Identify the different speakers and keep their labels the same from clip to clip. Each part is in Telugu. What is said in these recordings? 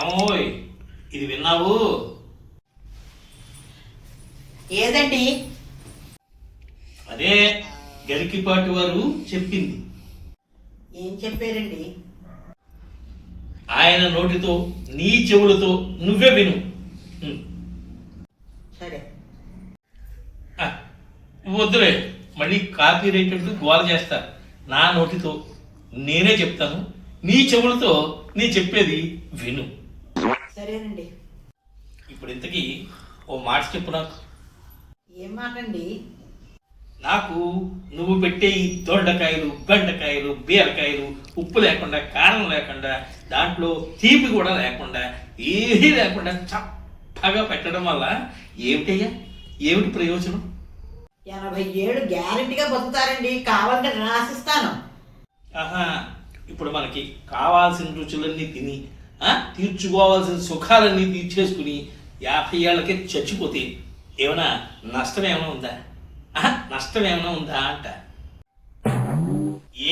Speaker 1: ఏమోయ్ ఇది విన్నావు?
Speaker 2: ఏదండి?
Speaker 1: అదే గరికిపాటి వారు చెప్పింది.
Speaker 2: ఏం చెప్పారండి?
Speaker 1: ఆయన నోటితో నీ చెవులతో నువ్వే విను.
Speaker 2: సరే.
Speaker 1: వద్దులే మళ్ళీ కాపీ రైట్ అంటూ గోల చేస్తా. నా నోటితో నేనే చెప్తాను నీ చెవులతో నీ చెప్పేది విను.
Speaker 2: సరేనండి.
Speaker 1: ఇప్పుడు ఇంతకీ ఓ మాట చెప్పు నాకు.
Speaker 2: ఏం మాటండి?
Speaker 1: నాకు నువ్వు పెట్టే ఈ దొండకాయలు బెండకాయలు బీరకాయలు ఉప్పు లేకుండా కారం లేకుండా దాంట్లో తీపి కూడా లేకుండా ఏమీ లేకుండా చప్పగా పెట్టడం వల్ల ఏమిటయ్యా? ఏమిటి ప్రయోజనం?
Speaker 2: ఎనభై ఏడు గ్యారెంటీగా బతుకుతారండి. కావాలంటే రాసిస్తాను.
Speaker 1: ఆహా ఇప్పుడు మనకి కావాల్సిన రుచులన్నీ తిని తీర్చుకోవాల్సిన సుఖాలన్నీ తీర్చేసుకుని యాభై ఏళ్ళకే చచ్చిపోతే ఏమైనా నష్టం ఏమైనా ఉందా? నష్టం ఏమైనా ఉందా అంట.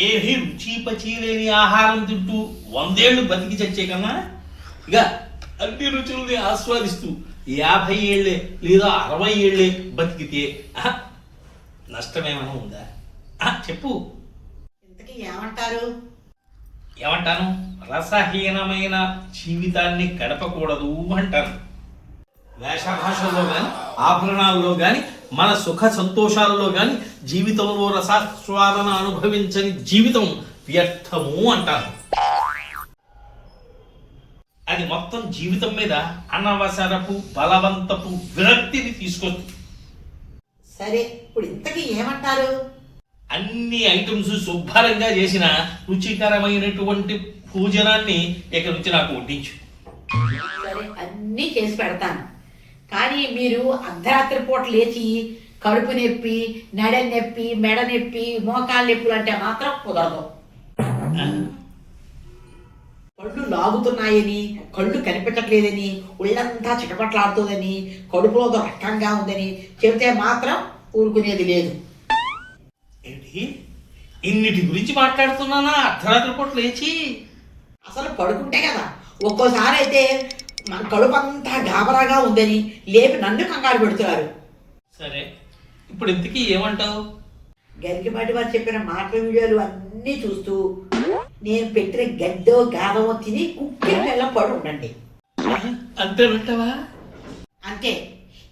Speaker 1: ఏమీ రుచి పచి లేని ఆహారం తింటూ వందేళ్ళు బతికి చచ్చే కన్నా ఇక అన్ని రుచుల్ని ఆస్వాదిస్తూ యాభై ఏళ్ళే లేదా అరవై ఏళ్ళే బతికితే నష్టమేమైనా నష్టం ఏమైనా ఉందా చెప్పు.
Speaker 2: ఇంతకీ ఏమంటారు?
Speaker 1: ఏమంటాను? రసహీనమైన జీవితాన్ని గడపకూడదు అంటాను వేషభాషల్లో కానీ ఆభరణాల్లో కానీ మన సుఖ సంతోషాల్లో కానీ జీవితంలో రసాస్వాదన అనుభవించని జీవితం వ్యర్థము అంటాను అది మొత్తం జీవితం మీద అనవసరపు బలవంతపు విరక్తిని తీసుకొస్తుంది.
Speaker 2: సరే ఇప్పుడు ఇంతకీ ఏమంటారు?
Speaker 1: అన్ని ఐటమ్స్ శుభ్రంగా చేసిన రుచికరమైనటువంటి భోజనాన్ని ఇక నుంచి నాకు వడ్డించు.
Speaker 2: సరే అన్నీ చేసి పెడతాను. కానీ మీరు అర్ధరాత్రి పూట లేచి కడుపు నొప్పి నడ నొప్పి మెడ నొప్పి మోకాలు నొప్పులు అంటే మాత్రం కుదరదు. కళ్ళు లాగుతున్నాయని కళ్ళు కనిపించట్లేదని ఒళ్ళంతా చిటపట్లాడుతుందని కడుపులో రక్తంగా ఉందని చెబితే మాత్రం ఊరుకునేది లేదు.
Speaker 1: ఏంటి? ఇన్నిటి గురించి మాట్లాడుతున్నానా? అర్ధరాత్రి పూట లేచి.
Speaker 2: అసలు పడుకుంటే కదా ఒక్కోసారి అయితే మన కడుపు అంతా గాబరాగా ఉందని లేపి నన్ను కంగారు పెడుతున్నారు.
Speaker 1: సరే ఇప్పుడు ఇంతకీ ఏమంటావు?
Speaker 2: గరికిపాటి వారు చెప్పిన మాటల వీడియోలు అన్నీ చూస్తూ నేను పెట్టిన గడ్డో గాదమో తిని కుక్కి పిల్ల పడి ఉండండి.
Speaker 1: అంతేనంటావా
Speaker 2: అంతే.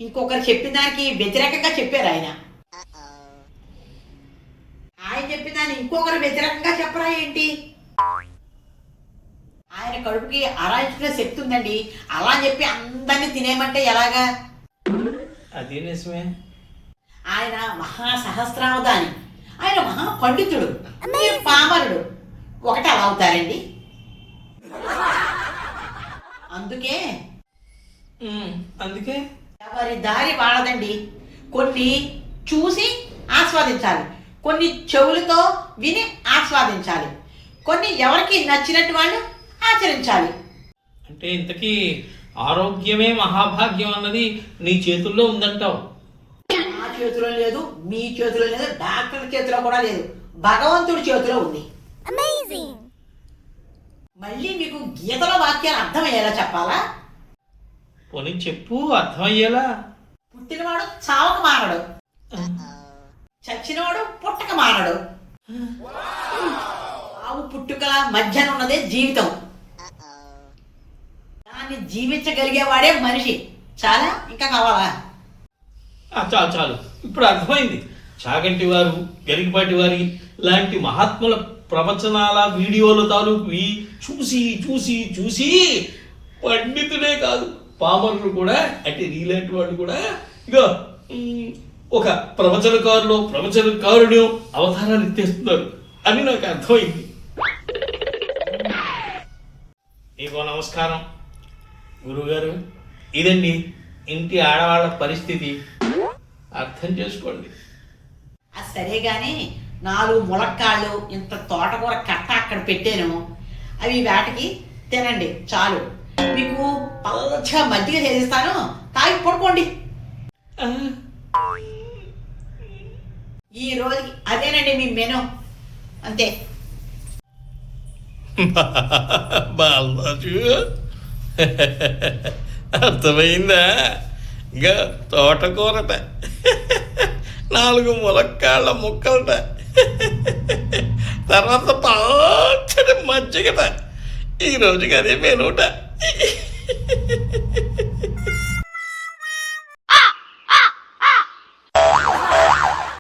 Speaker 2: ఇంకొకరు చెప్పిన దానికి వ్యతిరేకంగా చెప్పారు ఆయన. చెప్పిన దాన్ని ఇంకొకరు వ్యతిరేకంగా చెప్పరా ఏంటి? ఆయన కడుపుకి అరాయించుకునే శక్తి ఉందండి. అలా చెప్పి అందరినీ తినేయమంటే ఎలాగా?
Speaker 1: అదే నిజమే.
Speaker 2: ఆయన మహా సహస్రావధాని ఆయన మహా పండితుడు మీరు పామరుడు. ఒకటి అలా అవుతారండి. అందుకే
Speaker 1: అందుకే?
Speaker 2: ఎవరి దారి వాడదండి. కొన్ని చూసి ఆస్వాదించాలి. కొన్ని చెవులతో విని ఆస్వాదించాలి. కొన్ని ఎవరికి నచ్చినట్టు వాళ్ళు ఆచరించాలి.
Speaker 1: అంటే ఇంతకీ ఆరోగ్యమే మహాభాగ్యం అన్నది నీ చేతుల్లో ఉందంటావు.
Speaker 2: నా చేతిలో లేదు మీ చేతిలో లేదు డాక్టర్ చేతిలో కూడా లేదు. భగవంతుడి చేతిలో ఉంది. మళ్ళీ మీకు గీతల వాక్యాలు అర్థమయ్యేలా చెప్పాలా?
Speaker 1: పోనీ చెప్పు అర్థమయ్యేలా?
Speaker 2: పుట్టినవాడు చావక మానడు చచ్చినవాడు పుట్టక మానడు. ఆవు పుట్టుకల మధ్యన ఉన్నదే జీవితం. దాన్ని జీవించగలిగేవాడే మనిషి. చాలా? ఇంకా కావాలా?
Speaker 1: చాలు చాలు. ఇప్పుడు అర్థమైంది. చాగంటి వారు గరికపాటి వారి లాంటి మహాత్ముల ప్రవచనాల వీడియోల తాలూకు చూసి చూసి చూసి పండితుడే కాదు. పామరులు కూడా అంటే నీలాంటి వాళ్ళు కూడా ఇగో ఒక ప్రవచనకారులు ప్రవచనకారుడు అవతారాలు ఎత్తేస్తున్నారు. అని నాకు అర్థమైంది. నీకో నమస్కారం. గురుగారు ఇదండి ఇంటి ఆడవాళ్ళ పరిస్థితి. అర్థం చేసుకోండి.
Speaker 2: సరే గాని నాలుగు ములక్కాళ్ళు ఇంత తోటకూర కట్ట అక్కడ పెట్టాను. అవి వాటికి తినండి చాలు. మీకు పల్చగా మజ్జిగ చేసిస్తాను. తాగి పడుకోండి.
Speaker 1: ఆ,
Speaker 2: ఈ రోజుకి అదేనండి మీ మెను. అంతే.
Speaker 1: బాలరాజు. అర్థమైందా? ఇంకా తోటకూరట. నాలుగు ములక్కాళ్ళ ముక్కలట. తర్వాత పచ్చడి మజ్జిగట. ఈ రోజుకి అదే మెనూట.